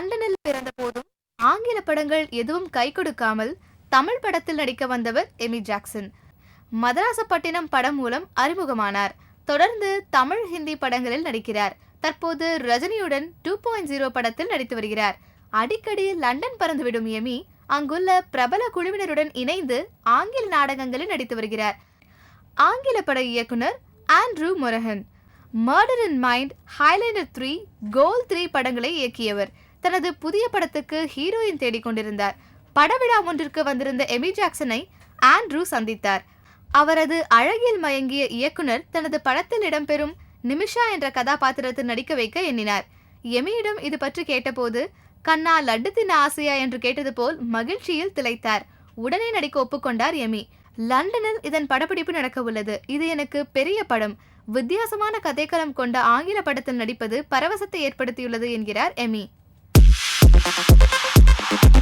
லண்டனில் பிறந்த போதும் ஆங்கில படங்கள் எதுவும் கை கொடுக்காமல் தமிழ் படத்தில் நடிக்க வந்தவர் எமி ஜாக்சன். மதராசப்பட்டினம் படம் மூலம் அறிமுகமானார். தொடர்ந்து தமிழ் ஹிந்தி படங்களில் நடிக்கிறார். தற்போது ரஜினியுடன் டூ பாயிண்ட் ஜீரோ படத்தில் நடித்து வருகிறார். அடிக்கடி லண்டன் பறந்துவிடும் எமி அங்குள்ள பிரபல குழுவினருடன் இணைந்து ஆங்கில நாடகங்களில் நடித்து வருகிறார். ஆங்கில பட இயக்குனர் Andrew Morahan. Murder in mind Highlander three goal three படங்களை இயக்கியவர். தனது புதிய படத்துக்கு ஹீரோயின் தேடிக்கொண்டிருந்தார் படவிழா ஒன்றிற்கு வந்திருந்த எமி ஜாக்சனை ஆண்ட்ரூ சந்தித்தார். அவரது அழகில் மயங்கிய இயக்குனர் தனது படத்தில் இடம்பெறும் நிமிஷா என்ற கதாபாத்திரத்தில் நடிக்க வைக்க எண்ணினார். எமியிடம் இது பற்றி கேட்டபோது கண்ணா லட்டு தின்ன ஆசையா? என்று கேட்டது போல் மகிழ்ச்சியில் திளைத்தார். உடனே நடிக்க ஒப்புக்கொண்டார் எமி. லண்டனில் இதன் படப்பிடிப்பு நடக்க உள்ளது இது எனக்கு பெரிய படம். வித்தியாசமான கதைக்களம் கொண்ட ஆங்கில படத்தில் நடிப்பது பரவசத்தை ஏற்படுத்தியுள்ளது என்கிறார் எமி. Música